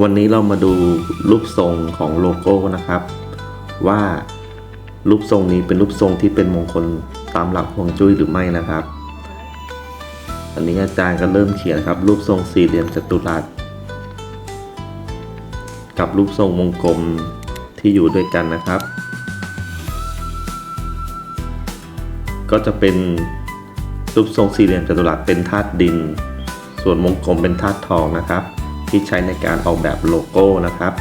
วันนี้เรามาดูรูปทรงของโลโก้นะครับ ว่ารูปทรงนี้เป็นรูปทรงที่เป็นมงคลตามหลักฮวงจุ้ยหรือไม่นะครับ อันนี้อาจารย์ก็เริ่มเขียนครับ รูปทรงสี่เหลี่ยมจัตุรัส กับรูปทรงวงกลมที่อยู่ด้วยกันนะครับ ก็จะเป็นรูปทรงสี่เหลี่ยมจัตุรัสเป็นธาตุดิน ส่วนวงกลมเป็นธาตุทองนะครับ ที่ใช้ในการออกแบบโลโก้นะครับ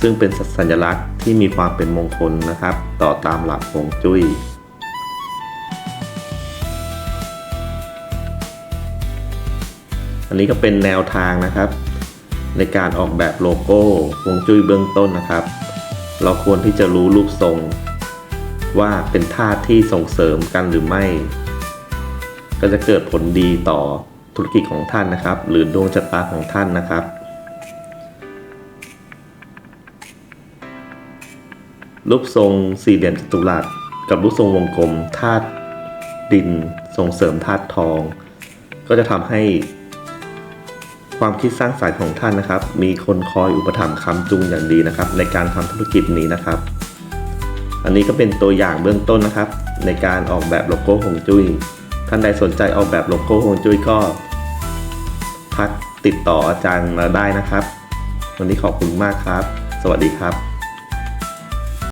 ซึ่งเป็นสัญลักษณ์ที่มีความเป็นมงคลนะครับ ต่อตามหลักฮวงจุ้ยอันนี้ก็เป็นแนวทางนะครับ ในการออกแบบโลโก้ฮวงจุ้ยเบื้องต้นนะครับ เราควรที่จะรู้รูปทรง ว่าเป็นธาตุที่ส่งเสริมกันหรือไม่ ก็จะเกิดผลดีต่อ ธุรกิจของท่านนะครับ หรือดวงชะตาของท่านนะครับ รูปทรงสี่เหลี่ยมจัตุรัสกับรูปทรงวงกลมธาตุดินส่งเสริมธาตุทอง ก็จะทำให้ความคิดสร้างสรรค์ของท่านนะครับ มีคนคอยอุปถัมภ์ค้ำจุงอย่างดีนะครับ ในการทำธุรกิจนี้นะครับ อันนี้ก็เป็นตัวอย่างเบื้องต้นนะครับ ในการออกแบบโลโก้ฮวงจุ้ยท่านใดสนใจออกแบบโลโก้ฮวงจุ้ยก็ ทักติดต่ออาจารย์มาได้นะครับ วันนี้ขอบคุณมากครับ สวัสดีครับ